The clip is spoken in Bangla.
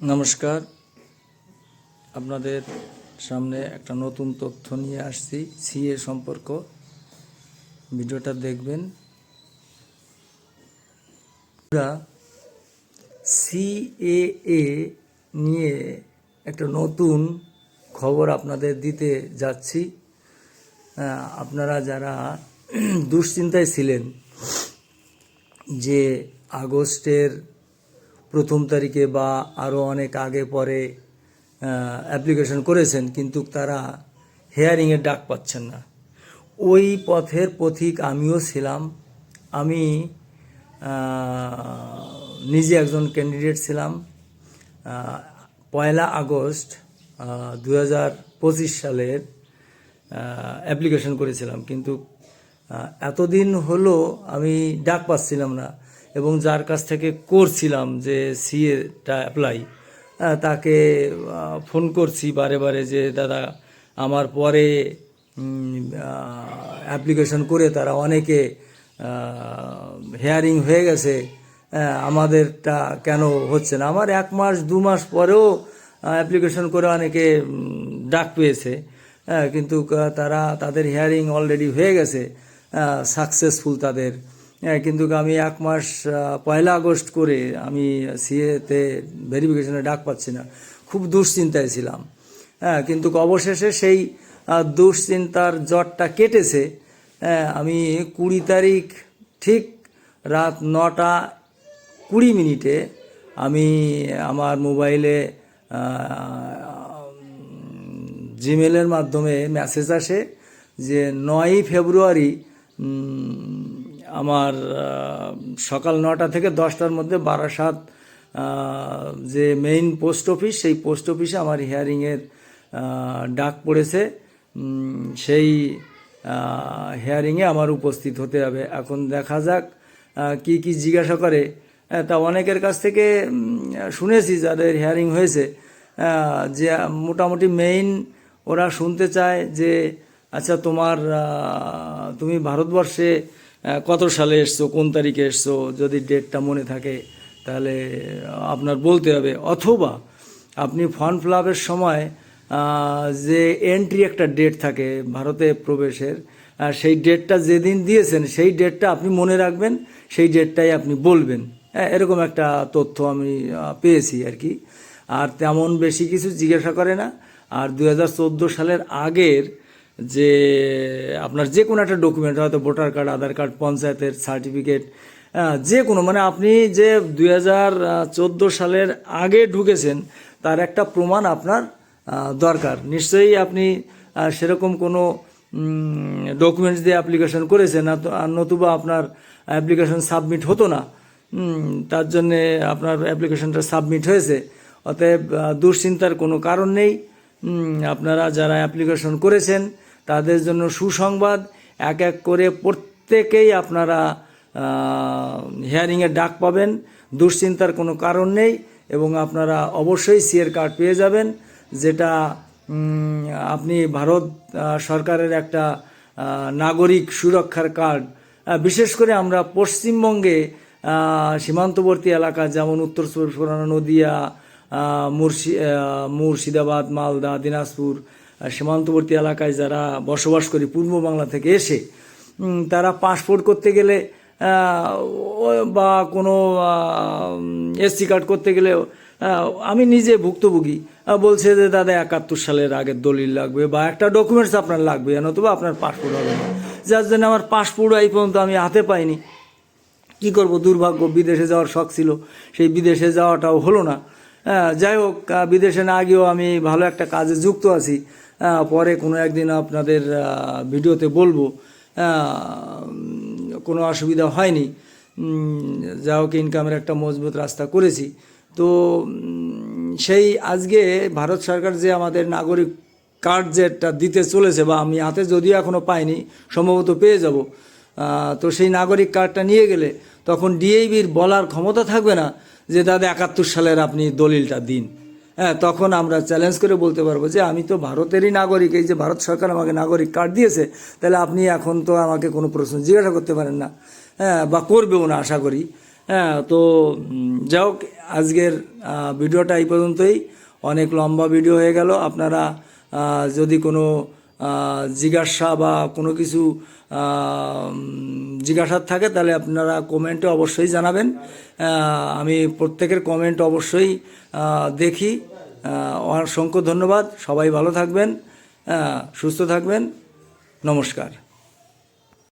নমস্কার। আপনাদের সামনে একটা নতুন তথ্য নিয়ে আসছি, সিএ সম্পর্ক। ভিডিওটা দেখবেন। সিএএ নিয়ে একটা নতুন খবর আপনাদের দিতে যাচ্ছি। আপনারা যারা দুশ্চিন্তায় ছিলেন যে আগস্টের প্রথম তারিখে বা আরও অনেক আগে পরে অ্যাপ্লিকেশন করেছেন, কিন্তু তারা হেয়ারিংয়ের ডাক পাচ্ছেন না। ওই পথের পথিক আমিও ছিলাম। আমি নিজে একজন ক্যান্ডিডেট ছিলাম। পয়লা আগস্ট দু হাজার পঁচিশ সালের অ্যাপ্লিকেশন করেছিলাম। কিন্তু এতদিন হলো আমি ডাক পাচ্ছিলাম না। এবং যার কাছ থেকে করছিলাম যে সিএটা অ্যাপ্লাই তাকে ফোন করছি বারে বারে যে, দাদা, আমার পরে অ্যাপ্লিকেশন করে তারা অনেকে হেয়ারিং হয়ে গেছে আমাদেরটা কেন হচ্ছে না? আমার এক মাস, দু মাস পরেও অ্যাপ্লিকেশন করে অনেকে ডাক পেয়েছে কিন্তু তারা, তাদের হিয়ারিং অলরেডি হয়ে গেছে সাকসেসফুল তাদের কিন্তু আমি এক মাস পয়লা আগস্ট করে আমি সিএতে ভেরিফিকেশনে ডাক পাচ্ছি না। খুব দুশ্চিন্তায় ছিলাম। হ্যাঁ কিন্তু অবশেষে সেই দুশ্চিন্তার জ্বরটা কেটেছে। হ্যাঁ, আমি কুড়ি তারিখ ঠিক রাত নটা কুড়ি মিনিটে আমি আমার মোবাইলে জিমেলের মাধ্যমে মেসেজ আসে যে নয়ই ফেব্রুয়ারি আমার সকাল নটা থেকে দশটার মধ্যে বারাসাত যে মেইন পোস্ট অফিস সেই পোস্ট অফিসে আমার হিয়ারিংয়ের ডাক পড়েছে। সেই হিয়ারিংয়ে আমার উপস্থিত হতে হবে। এখন দেখা যাক কি কি জিজ্ঞাসা করে। তা অনেকের কাছ থেকে শুনেছি যাদের হিয়ারিং হয়েছে যে মোটামুটি মেইন ওরা শুনতে চায় যে আচ্ছা তোমার তুমি ভারতবর্ষে কত সালে এসছো? কোন তারিখে এসছো? যদি ডেটটা মনে থাকে তাহলে আপনার বলতে হবে। অথবা আপনি ফর্ম ফিল সময় যে এন্ট্রি একটা ডেট থাকে ভারতে প্রবেশের সেই ডেটটা যেদিন দিয়েছেন সেই ডেটটা আপনি মনে রাখবেন সেই ডেটটাই আপনি বলবেন। হ্যাঁ, এরকম একটা তথ্য আমি পেয়েছি আর কি। আর তেমন বেশি কিছু জিজ্ঞাসা করে না। আর দু হাজার চোদ্দ সালের আগের যে আপনার যে কোনো একটা ডকুমেন্ট হয়তো ভোটার কার্ড আধার কার্ড পঞ্চায়েতের সার্টিফিকেট যে কোনো মানে আপনি যে দু হাজার চোদ্দ সালের আগে ঢুকেছেন, তার একটা প্রমাণ আপনার দরকার। নিশ্চয়ই আপনি সেরকম কোনো ডকুমেন্টস দিয়ে অ্যাপ্লিকেশন করেছেন, আর নতুবা আপনার অ্যাপ্লিকেশন সাবমিট হতো না। তার জন্যে আপনার অ্যাপ্লিকেশনটা সাবমিট হয়েছে। অতএব দুশ্চিন্তার কোনো কারণ নেই। আপনারা যারা অ্যাপ্লিকেশন করেছেন তাদের জন্য সুসংবাদ, এক এক করে প্রত্যেকেই আপনারা হিয়ারিংয়ের ডাক পাবেন। দুশ্চিন্তার কোনো কারণ নেই এবং আপনারা অবশ্যই সিএর কার্ড পেয়ে যাবেন, যেটা আপনি ভারত সরকারের একটা নাগরিক সুরক্ষার কার্ড বিশেষ করে আমরা পশ্চিমবঙ্গে সীমান্তবর্তী এলাকা যেমন উত্তর চব্বিশ পরগনা, নদিয়া মুর্শি মুর্শিদাবাদ, মালদা, দিনাজপুর সীমান্তবর্তী এলাকায় যারা বসবাস করি পূর্ব বাংলা থেকে এসে তারা পাসপোর্ট করতে গেলে বা কোনো এসসি কার্ড করতে গেলে আমি নিজে ভুক্তভোগী। বলছে যে, দাদা, একাত্তর সালের আগের দলিল লাগবে বা একটা ডকুমেন্টস আপনার লাগবে নতুবা আপনার পাসপোর্ট হবে না। যার জন্য আমার পাসপোর্ট এই পর্যন্ত আমি হাতে পাইনি। কি করব? দুর্ভাগ্য, বিদেশে যাওয়ার শখ ছিল। সেই বিদেশে যাওয়াটাও হলো না। যাই হোক বিদেশে না গিয়েও আমি ভালো একটা কাজে যুক্ত আছি। পরে কোনো একদিন আপনাদের ভিডিওতে বলব। কোনো অসুবিধা হয়নি। যা হোক ইনকামের একটা মজবুত রাস্তা করেছি। তো সেই আজকে ভারত সরকার যে আমাদের নাগরিক কার্ড যেটা দিতে চলেছে বা আমি হাতে যদিও এখনও পাইনি, সম্ভবত পেয়ে যাব। তো সেই নাগরিক কার্ডটা নিয়ে গেলে তখন ডিএইবির বলার ক্ষমতা থাকবে না যে, দাদা, একাত্তর সালের আপনি দলিলটা দিন। হ্যাঁ তখন আমরা চ্যালেঞ্জ করে বলতে পারব যে আমি তো ভারতেরই নাগরিক, এই যে ভারত সরকার আমাকে নাগরিক কার্ড দিয়েছে, তাহলে আপনি এখন তো আমাকে কোনো প্রশ্ন জিজ্ঞাসা করতে পারেন না। হ্যাঁ বা করবেও না, আশা করি। হ্যাঁ তো যাই হোক, আজকের ভিডিওটা এই পর্যন্তই। অনেক লম্বা ভিডিও হয়ে গেল। আপনারা যদি কোনো জিজ্ঞাসা বা কোনো কিছু জিজ্ঞাসা থাকে, তাহলে আপনারা কমেন্টে অবশ্যই জানাবেন। আমি প্রত্যেকের কমেন্ট অবশ্যই দেখি। অসংখ্য ধন্যবাদ। সবাই ভালো থাকবেন সুস্থ থাকবেন। নমস্কার।